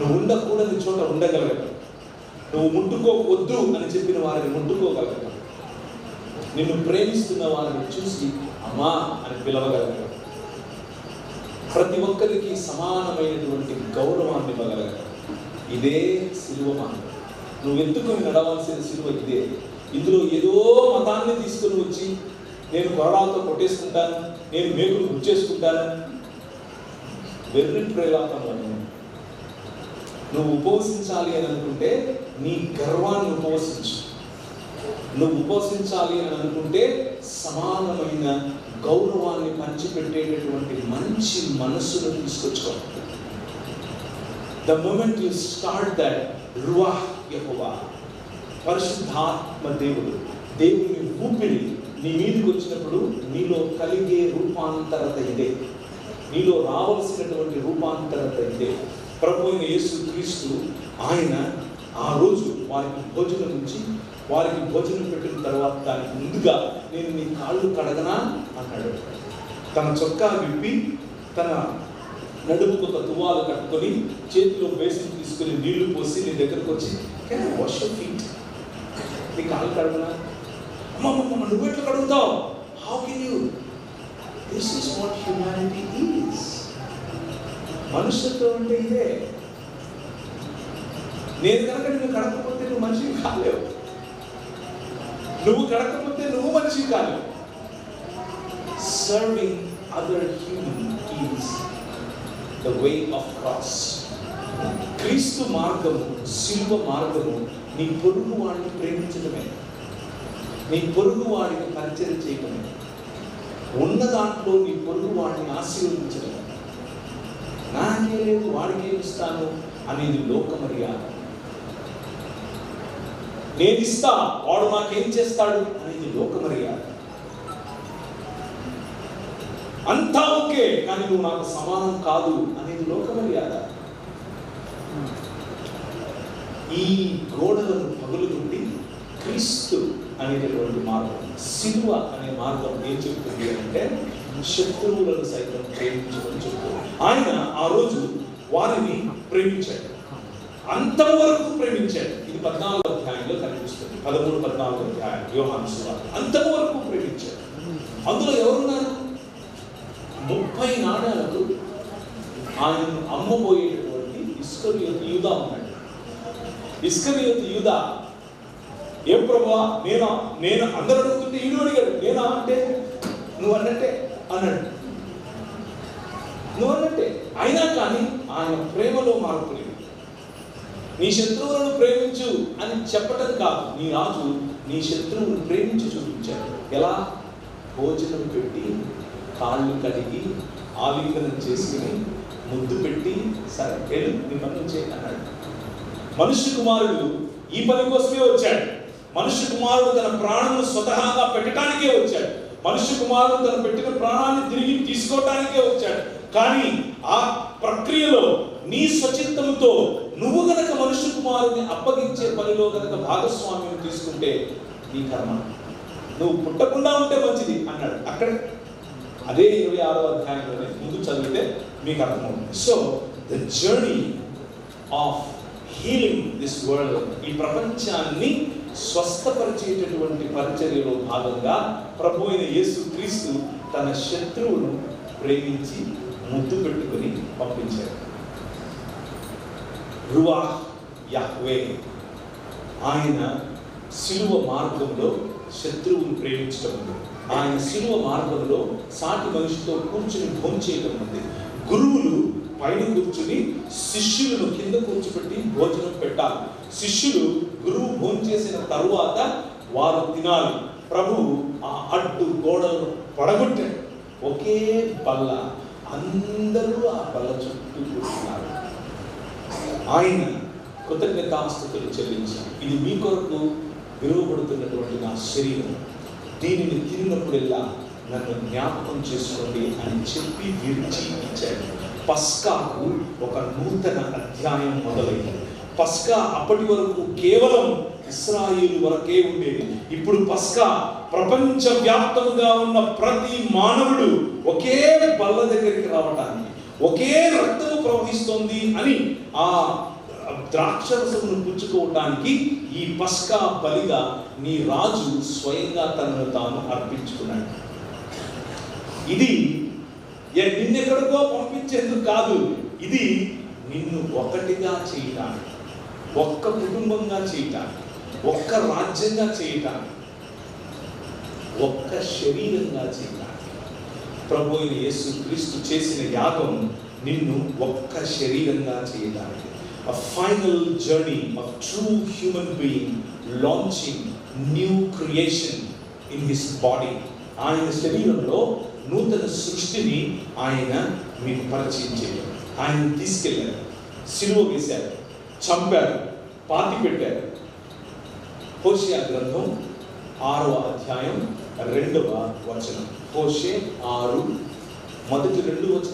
నువ్వు ఉండకూడని చోట ఉండగలగటం. నువ్వు ముట్టుకోవద్దు అని చెప్పిన వారిని ముట్టుకోగలగటం. నిన్ను ప్రేమిస్తున్న వారిని చూసి అమ్మా అని పిలవగలగటం. ప్రతి ఒక్కరికి సమానమైనటువంటి గౌరవాన్ని ఇవ్వగలగటం. ఇదే సిలువ మార్గం. నువ్వు ఎత్తుకుని నడవాల్సిన సిలువ ఇదే? ఇందులో ఏదో మతాన్ని తీసుకుని వచ్చి నేను కొరడాలతో కొట్టేసుకుంటాను నేను మేకులు గుర్చేసుకుంటాను వెర్రి ప్రేలాపంలో నువ్వు ఉపవసించాలి అని అనుకుంటే నీ గర్వాన్ని ఉపవసించు. నువ్వు ఉపవసించాలి అని అనుకుంటే సమానమైన గౌరవాన్ని పంచిపెట్టేటటువంటి మంచి మనస్సును తీసుకొచ్చుకో. The moment you start that రువా యహోవా పరిశుద్ధాత్మ దేవుడు దేవుని ఊపిరి నీ మీదకి వచ్చినప్పుడు నీలో కలిగే రూపాంతరత ఇదే. నీలో రావాల్సినటువంటి రూపాంతరత ఇదే ప్రభు అయిన యేసు క్రీస్తు ఆయన ఆ రోజు వారికి భోజనం నుంచి వారికి భోజనం పెట్టిన తర్వాత దానికి ముందుగా నేను నీ కాళ్ళు కడగనా అన్నాడు. తన చొక్కా విప్పి తన నడుముకు ఒక తువాలు కట్టుకొని చేతిలో బేసిన్ తీసుకొని నీళ్ళు పోసి నీ దగ్గరకు వచ్చి కెన్ వాష్ ఫీట్ నీ కాళ్ళు కడగనా? అమ్మ అమ్మ నువ్వు ఎట్లా కడుగుతావు? How can you this is what humanity is మనుషులతో అంటే ఇదే. నేను కనుక నువ్వు కడకపోతే నువ్వు మనిషివి కాలేవు. నువ్వు కడకపోతే నువ్వు మనిషివి కాలేవు. Serving other human is the way of cross క్రీస్తు మార్గము శిల్వ మార్గము నీ పొరుగు వాడిని ప్రేమించడమే నీ పొరుగు వాడికి పరిచయం చేయడమే ఉన్న దాంట్లో నీ పొరుగు వాడిని ఆశీర్వదించడమే నాకే లేదు వాడికి ఇస్తాను అనేది లోక మర్యాద నేను ఇస్తా వాడు నాకేం చేస్తాడు అనేది లోక మర్యాద అంతా ఓకే కానీ నువ్వు నాకు సమానం కాదు అనేది లోక మర్యాద ఈ గోడలను పగులుతుండి క్రీస్తు అనేటటువంటి మార్గం సిలువ అనే మార్గం ఏం చెప్తుంది అంటే శత్రువులను సైతం ప్రేమించమని చెప్తుంది. ఆయన ఆ రోజు వారిని ప్రేమించాడు. అంతవరకు ప్రేమించాడు. ఇది పద్నాలుగు అధ్యాయంలో కనిపిస్తుంది. పదమూడు పద్నాలుగు అధ్యాయం యోహాను సువార్త. అంతవరకు ప్రేమించాడు. అందులో ఎవరున్నారు? ముప్పై నాణాలకు ఆయనను అమ్మబోయేటటువంటి ఇస్కరియోతు యూదా ఉన్నాడు. ఇస్కరియోతు యూదా ఏం ప్రభా నేనా నేను అందరూ అడుగుతుంటే ఈడు అడిగాడు నేనా అంటే? నువ్వు అన్నట్టే అన్నాడు. నువ్వు అన్నట్టే. అయినా కానీ ఆయన ప్రేమలో మార్పు లేదు. నీ శత్రువులను ప్రేమించు అని చెప్పటం కాదు. నీ రాజు నీ శత్రువును ప్రేమించి చూపించాడు. ఎలా? భోజనం పెట్టి కాళ్ళు కడిగి ఆలింగనం చేసుకుని ముద్దు పెట్టి సరే వెళ్ళు నీ పనులు అన్నాడు. మనుష్య కుమారుడు ఈ పని కోసమే వచ్చాడు. మనుష్య కుమారుడు తన ప్రాణమును స్వతహాగా పెట్టడానికే వచ్చాడు. మనుష్య కుమారుడు తను పెట్టిన ప్రాణాన్ని తిరిగి తీసుకోవటానికే వచ్చాడు. కానీ ఆ ప్రక్రియలో నీ స్వచిత్తంతో నువ్వు గనక మనుష్య కుమారుని అప్పగించే పనిలో గనక భాగస్వామ్యం తీసుకుంటే నీ కర్మ. నువ్వు పుట్టకుండా ఉంటే మంచిది అన్నాడు. అక్కడ. అదే ఇరవై ఆరో అధ్యాయంలోనే ముందు చదివితే మీకు అర్థమవుతుంది so the journey of healing this world ఈ ప్రపంచాన్ని స్వస్థపరిచేటటువంటి పరిచర్యలో భాగంగా ప్రభు అయిన యేసు క్రీస్తు తన శత్రువును ప్రేమించి ముద్దు పెట్టుకుని పంపించాడు. రువా యాహ్వే. ఆయన శిలువ మార్గంలో శత్రువును ప్రేమించడం ఉంది. ఆయన శిలువ మార్గంలో సాటి మనిషితో కూర్చుని భోంచేయడం ఉంది. గురువులు పైన కూర్చుని శిష్యులను కింద కూర్చోబెట్టి భోజనం పెట్టాలి. శిష్యులు గురువు భోంచేసిన తరువాత వారు తినాలి. ప్రభువు ఆ అడ్డు గోడలను పడగొట్టాడు. ఒకే బల్ల అందరూ ఆ బల్ల చుట్టూ కూర్చున్నారు. ఆయన కృతజ్ఞతాస్థుతులు చెల్లించారు. ఇది మీ కొరకు విలువబడుతున్నటువంటి నా శరీరం. దీనిని తిరిగినప్పుడల్లా నన్ను జ్ఞాపకం చేసుకోండి అని చెప్పి విరిచి ఇచ్చాడు. పస్కాకు ఒక నూతన అధ్యాయం మొదలైంది. పస్కా అప్పటి వరకు కేవలం ఇస్రాయిల్ వరకే ఉండేది. ఇప్పుడు పస్కా ప్రపంచవ్యాప్తంగా ఉన్న ప్రతి మానవుడు ఒకే బల్ల దగ్గరికి రావటానికి ఒకే రక్తము ప్రవహిస్తోంది అని ఆ ద్రాక్షరసమును పుచ్చుకోవటానికి ఈ పస్కా బలిగా నీ రాజు స్వయంగా తనను తాను అర్పించుకున్నాడు. ఇది నిన్నెక్కడికో పంపించేందుకు కాదు ఇది నిన్ను ఒకటిగా చేయటానికి ఒక్క కుటుంబంగా చేయటానికి ఒక్క రాజ్యంగా చేయటానికి ఒక్క శరీరంగా చేయటానికి. ప్రభు యేసు క్రీస్తు చేసిన యాగం నిన్ను ఒక్క శరీరంగా చేయడానికి a final journey of true human being launching new creation in his body. ఆయన శరీరంలో నూతన సృష్టిని ఆయన మీకు పరిచయం చేయాలి ఆయన తీసుకెళ్ళారు సిలువ వేశారు చంపారు పాతి పెట్టారు హోషియా గ్రంథం ఆరవ అధ్యాయం రెండవ వచనం. హోషే ఆరు మొదటి రెండు వచనం